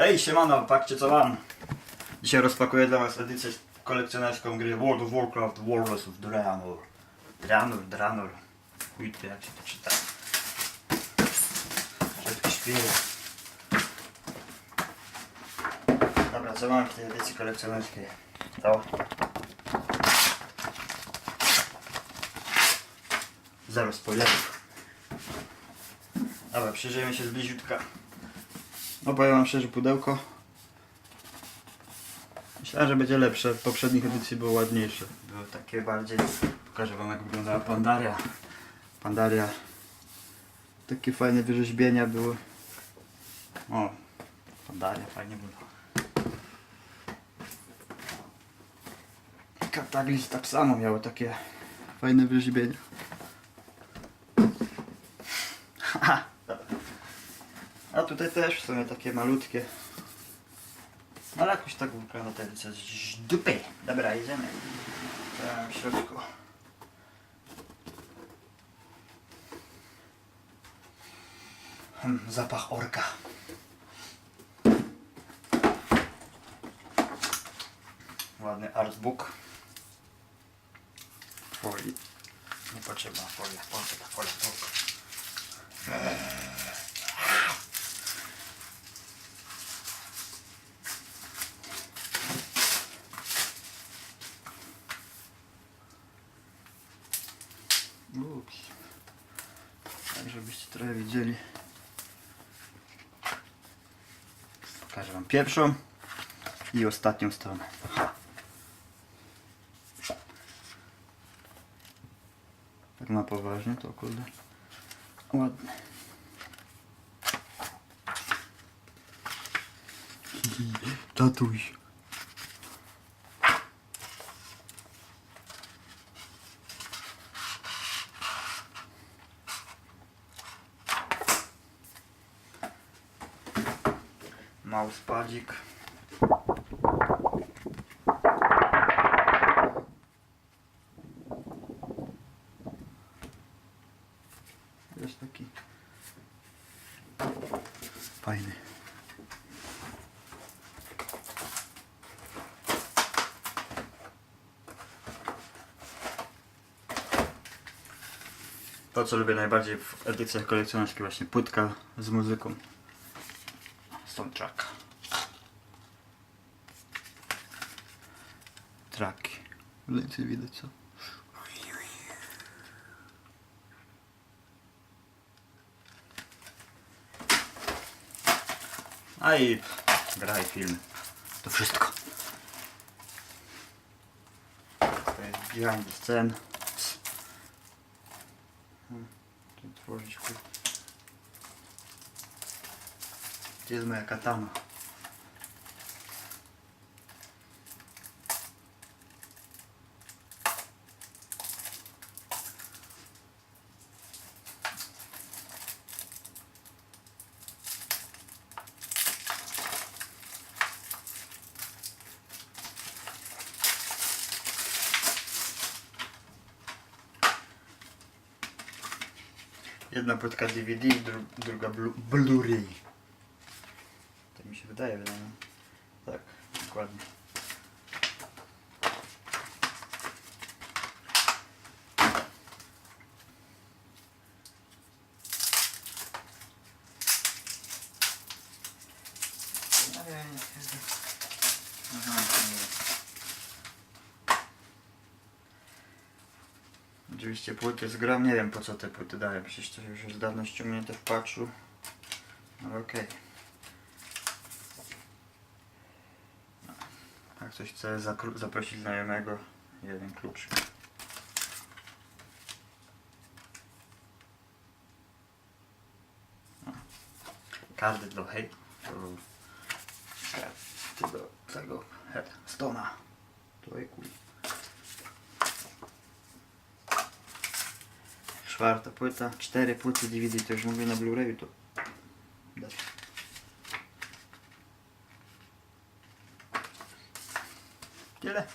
Hej, siemano, patrzcie co mam. Dzisiaj rozpakuję dla was edycję kolekcjonerską gry World of Warcraft Warlords of Draenor. Draenor, Draenor. Chuj jak się to czyta. Szybko śpieję. Dobra, co mam w tej edycji kolekcjonerskiej? To. Zero spoilerów. Dobra, przyjrzyjmy się z bliziutka. No powiem wam szczerze, pudełko. Myślałem, że będzie lepsze. W poprzednich edycji było ładniejsze. Było takie bardziej... Pokażę wam jak wyglądała Pandaria. Pandaria. Takie fajne wyrzeźbienia były. O, Pandaria fajnie była. Kataglis tak samo miało takie fajne wyrzeźbienia. Haha, dobra. A tutaj też w sumie takie malutkie. Ale jakoś ta edycja z dupy. Dobra, idziemy. Mam w środku? Hmm, zapach orka. Ładny artbook. Folii. Niepotrzebna folia. Folia, folia, folia. Trochę widzieli. Pokażę wam pierwszą i ostatnią stronę. Tak na poważnie to kurde. Ładne. Tatuś. Mousepadzik. Jest taki fajny. To co lubię najbardziej w edycjach kolekcjonerskich właśnie płytka z muzyką. Soundtrack. Traki. Więcej widać co? A i graj film. To wszystko. To jest behind the scen. Hmm, tworzyć Jest moja katana? Jedna płytka DVD, dru druga blu Blu-ray. Się wydaje, wydaje. Tak, dokładnie. Oczywiście płyty z gram, nie wiem po co te płyty dają, przecież to już jest dawno ściągnięte w patchu. No okej. Jak ktoś chce zaprosić znajomego, jeden klucz. No. Każdy do hej. Karty do tego. To jest cool. Czwarta płyta, cztery płyty DVD, to już mówię na Blu-rayu to Şöyle.